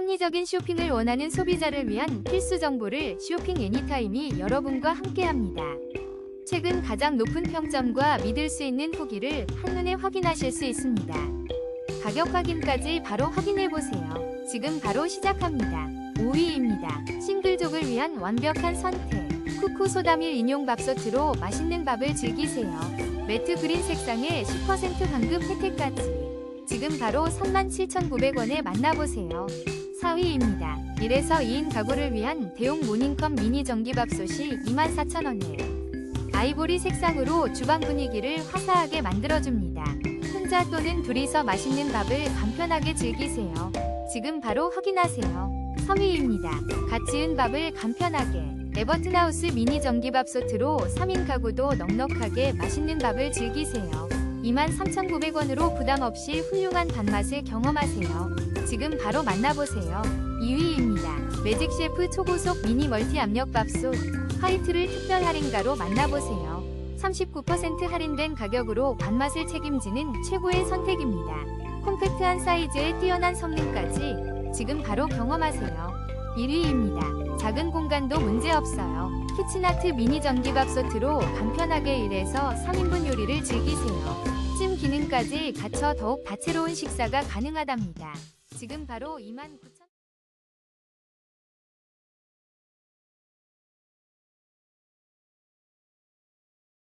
합리적인 쇼핑을 원하는 소비자를 위한 필수 정보를 쇼핑 애니타임이 여러분과 함께합니다. 최근 가장 높은 평점과 믿을 수 있는 후기를 한눈에 확인하실 수 있습니다. 가격 확인까지 바로 확인해 보세요. 지금 바로 시작합니다. 5위입니다. 싱글족을 위한 완벽한 선택. 쿠쿠 소다밀 인용 밥솥으로 맛있는 밥을 즐기세요. 매트 그린 색상에 10% 환급 혜택까지. 지금 바로 37,900원에 만나보세요. 4위입니다. 1에서 2인 가구를 위한 대용 모닝컵 미니 전기밥솥이 24,000원에 아이보리 색상으로 주방 분위기를 화사하게 만들어줍니다. 혼자 또는 둘이서 맛있는 밥을 간편하게 즐기세요. 지금 바로 확인하세요. 3위입니다. 갓 지은 밥을 간편하게 에버튼하우스 미니 전기밥솥으로 3인 가구도 넉넉하게 맛있는 밥을 즐기세요. 23,900원으로 부담 없이 훌륭한 밥맛을 경험하세요. 지금 바로 만나보세요. 2위입니다. 매직 셰프 초고속 미니 멀티 압력 밥솥 화이트를 특별 할인가로 만나보세요. 39% 할인된 가격으로 밥맛을 책임지는 최고의 선택입니다. 콤팩트한 사이즈에 뛰어난 성능까지 지금 바로 경험하세요. 1위입니다. 작은 공간도 문제없어요. 키친아트 미니 전기밥솥으로 간편하게 일해서 3인분 요리를 즐기세요. 찜 기능까지 갖춰 더욱 다채로운 식사가 가능하답니다. 지금 바로 29,000